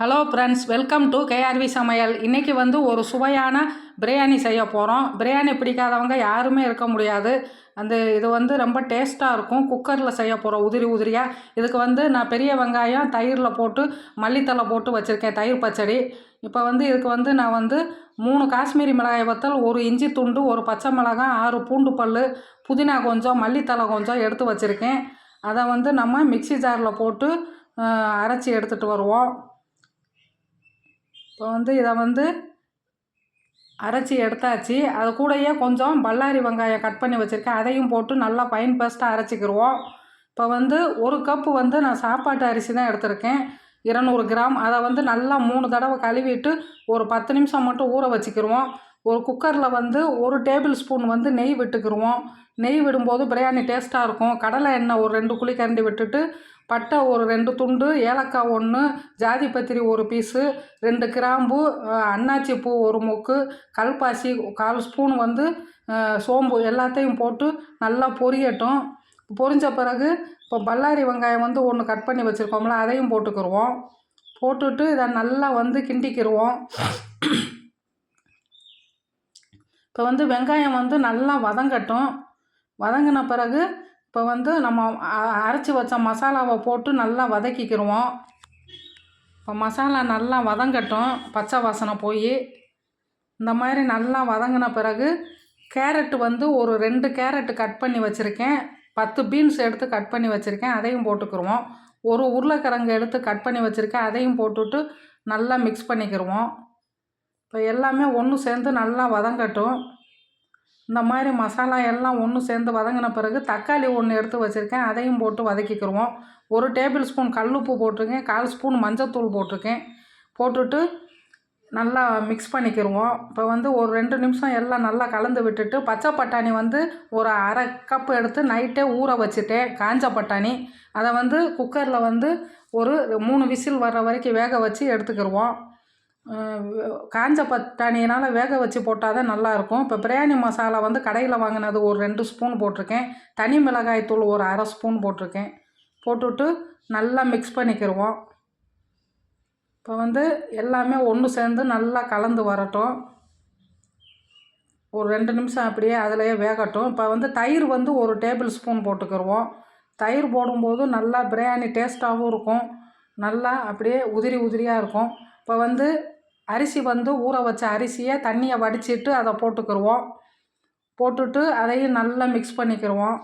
Hello friends welcome to KRV சமையல். இன்றைக்கி வந்து ஒரு சுவையான பிரியாணி செய்ய போகிறோம் பிரியாணி பிடிக்காதவங்க யாருமே இருக்க முடியாது. அந்த இது வந்து ரொம்ப டேஸ்ட்டாக இருக்கும். குக்கரில் செய்ய போகிறோம் உதிரி உதிரியாக இதுக்கு வந்து நான் பெரிய வெங்காயம் தயிரில் போட்டு மல்லித்தலை போட்டு வச்சுருக்கேன் தயிர் பச்சடி. இப்போ வந்து இதுக்கு வந்து நான் வந்து மூணு காஷ்மீரி மிளகாய் வத்தல் ஒரு இஞ்சி துண்டு ஒரு பச்சை மிளகாய் ஆறு பூண்டு பல் புதினா கொஞ்சம் மல்லித்தலை கொஞ்சம் எடுத்து வச்சுருக்கேன். அதை வந்து நம்ம மிக்ஸி ஜாரில் போட்டு அரைச்சி எடுத்துகிட்டு வருவோம். இப்போ வந்து இதை வந்து அரைச்சி எடுத்தாச்சு. அது கூடயே கொஞ்சம் பல்லாரி வெங்காயம் கட் பண்ணி வச்சுருக்கேன். அதையும் போட்டு நல்லா ஃபைன் பேஸ்ட்டாக அரைச்சிக்கிருவோம். இப்போ வந்து ஒரு கப்பு வந்து நான் சாப்பாட்டு அரிசி தான் எடுத்திருக்கேன். இருநூறு கிராம். அதை வந்து நல்லா மூணு தடவை கழுவிட்டு ஒரு பத்து நிமிஷம் மட்டும் ஊற வச்சுக்கிடுவோம் ஒரு குக்கரில் வந்து ஒரு டேபிள் ஸ்பூன் வந்து நெய் விட்டுக்கிருவோம். நெய் விடும்போது பிரியாணி டேஸ்ட்டாக இருக்கும். கடலை எண்ணெய் ஒரு ரெண்டு குழி கரண்டி விட்டுட்டு பட்டை ஒரு ரெண்டு துண்டு ஏலக்காய் ஒன்று ஜாதி பத்திரி ஒரு பீஸு ரெண்டு கிராம்பு அன்னாச்சி பூ ஒரு மூக்கு கல்பாசி கால் ஸ்பூன் வந்து சோம்பு எல்லாத்தையும் போட்டு நல்லா பொரியட்டும். பொரிஞ்ச பிறகு இப்போ பல்லாரி வெங்காயம் வந்து ஒன்று கட் பண்ணி வச்சுருக்கோம்ல அதையும் போட்டுக்கிருவோம். போட்டுட்டு இதை நல்லா வந்து கிண்டிக்கிடுவோம் இப்போ வந்து வெங்காயம் வந்து நல்லா வதங்கட்டும். வதங்கின பிறகு இப்போ வந்து நம்ம அரைச்சி வச்ச மசாலாவை போட்டு நல்லா வதக்கிக்கிடுவோம் இப்போ மசாலா நல்லா வதங்கட்டும் பச்சை வாசனை போய். இந்த மாதிரி நல்லா வதங்கின பிறகு கேரட் வந்து ஒரு ரெண்டு கேரட் கட் பண்ணி வச்சுருக்கேன். பத்து பீன்ஸ் எடுத்து கட் பண்ணி வச்சுருக்கேன் அதையும் போட்டுக்கிருவோம். ஒரு உருளைக்கிழங்கு எடுத்து கட் பண்ணி வச்சுருக்கேன் அதையும் போட்டுட்டு நல்லா மிக்ஸ் பண்ணிக்கிடுவோம் இப்போ எல்லாமே ஒன்று சேர்ந்து நல்லா வதங்கட்டும். இந்த மாதிரி மசாலா எல்லாம் ஒன்று சேர்ந்து வதங்கின பிறகு தக்காளி ஒன்று எடுத்து வச்சுருக்கேன். அதையும் போட்டு வதக்கிக்கிருவோம். ஒரு டேபிள் ஸ்பூன் கல்லுப்பு போட்டிருக்கேன். கால் ஸ்பூன் மஞ்சத்தூள் போட்டிருக்கேன். போட்டுட்டு நல்லா மிக்ஸ் பண்ணிக்கிருவோம். இப்போ வந்து ஒரு ரெண்டு நிமிஷம் எல்லாம் நல்லா கலந்து விட்டுட்டு பச்சை பட்டாணி வந்து ஒரு அரை கப் எடுத்து நைட்டே ஊற வச்சுட்டேன். காஞ்ச பட்டாணி. அதை வந்து குக்கரில் வந்து ஒரு மூணு விசில் வர்ற வரைக்கும் வேக வச்சு எடுத்துக்கிடுவோம் காஞ்ச பட்டாணியினால் வேக வச்சு போட்டால் தான் நல்லாயிருக்கும். இப்போ பிரியாணி மசாலா வந்து கடையில் வாங்கினது ஒரு ரெண்டு ஸ்பூன் போட்டிருக்கேன். தனி மிளகாய் தூள் ஒரு அரை ஸ்பூன் போட்டிருக்கேன். போட்டுவிட்டு நல்லா மிக்ஸ் பண்ணிக்கிடுவோம் இப்போ வந்து எல்லாமே ஒன்று சேர்ந்து நல்லா கலந்து வரட்டும். ஒரு ரெண்டு நிமிஷம் அப்படியே அதிலேயே வேகட்டும். இப்போ வந்து தயிர் வந்து ஒரு டேபிள் ஸ்பூன் போட்டுக்கிருவோம். தயிர் போடும்போது நல்லா பிரியாணி டேஸ்ட்டாகவும் இருக்கும். நல்லா அப்படியே உதிரி உதிரியாக இருக்கும். இப்போ வந்து அரிசி வந்து ஊற வச்ச அரிசியை தண்ணியை வடிச்சிட்டு அதை போட்டுக்கிருவோம். போட்டுட்டு அதையும் நல்லா மிக்ஸ் பண்ணிக்கிடுவோம்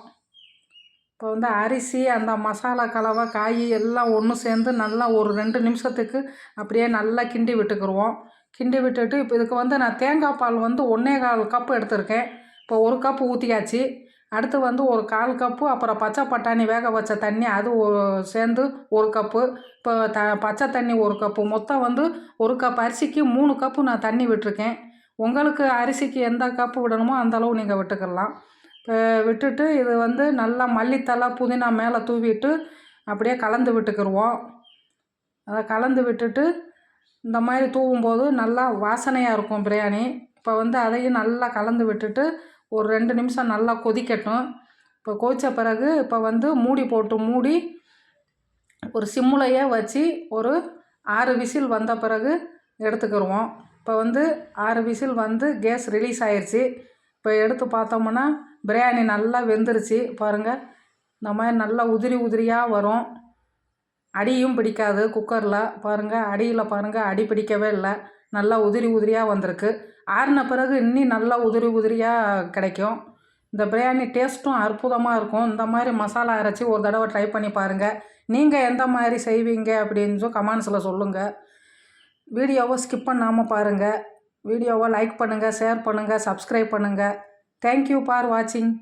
இப்போ வந்து அரிசி அந்த மசாலா கலவை காய் எல்லாம் ஒன்று சேர்ந்து நல்லா ஒரு ரெண்டு நிமிஷத்துக்கு அப்படியே நல்லா கிண்டி விட்டுக்கிருவோம். கிண்டி விட்டுட்டு இப்போ இதுக்கு வந்து நான் தேங்காய் பால் வந்து ஒன்றே கால் கப்பு எடுத்திருக்கேன். இப்போ ஒரு கப்பு ஊற்றியாச்சு அடுத்து வந்து ஒரு கால் கப்பு அப்புறம் பச்சை பட்டாணி வேக வச்ச தண்ணி அது ஒரு சேர்ந்து ஒரு கப்பு. இப்போ த பச்சை தண்ணி ஒரு கப்பு. மொத்தம் வந்து ஒரு கப் அரிசிக்கு மூணு கப்பு நான் தண்ணி விட்டுருக்கேன். உங்களுக்கு அரிசிக்கு எந்த கப்பு விடணுமோ அந்த அளவு நீங்கள் விட்டுக்கலாம். இப்போ விட்டுட்டு இது வந்து நல்லா மல்லித்தலை புதினா மேலே தூவிட்டு அப்படியே கலந்து விட்டுக்கிருவோம். அதை கலந்து விட்டுட்டு இந்த மாதிரி தூவும்போது நல்லா வாசனையாக இருக்கும் பிரியாணி. இப்போ வந்து அதையும் நல்லா கலந்து விட்டுட்டு ஒரு ரெண்டு நிமிஷம் நல்லா கொதிக்கட்டும். இப்போ கொதித்த பிறகு இப்போ வந்து மூடி போட்டு மூடி ஒரு சிம்முலையே வச்சு ஒரு ஆறு விசில் வந்த பிறகு எடுத்துக்கிருவோம். இப்போ வந்து ஆறு விசில் வந்து கேஸ் ரிலீஸ் ஆயிடுச்சு இப்போ எடுத்து பார்த்தோம்னா பிரியாணி நல்லா வெந்துருச்சு. பாருங்கள் இந்த மாதிரி நல்லா உதிரி உதிரியாக வரும். அடியும் பிடிக்காது குக்கரில். பாருங்கள் அடியில் பாருங்கள் அடி பிடிக்கவே இல்லை. நல்லா உதிரி உதிரியாக வந்திருக்கு. ஆறின பிறகு இன்னும் நல்லா உதிரி உதிரியாக கிடைக்கும். இந்த பிரியாணி டேஸ்ட்டும் அற்புதமாக இருக்கும். இந்த மாதிரி மசாலா அரைச்சி ஒரு தடவை ட்ரை பண்ணி பாருங்கள் நீங்கள் எந்த மாதிரி செய்வீங்க அப்படின்னு கமெண்ட்ஸில் சொல்லுங்கள் வீடியோவை ஸ்கிப் பண்ணாமல் பாருங்கள் வீடியோவை லைக் பண்ணுங்கள் ஷேர் பண்ணுங்கள் சப்ஸ்கிரைப் பண்ணுங்கள் தேங்க்யூ ஃபார் வாட்சிங்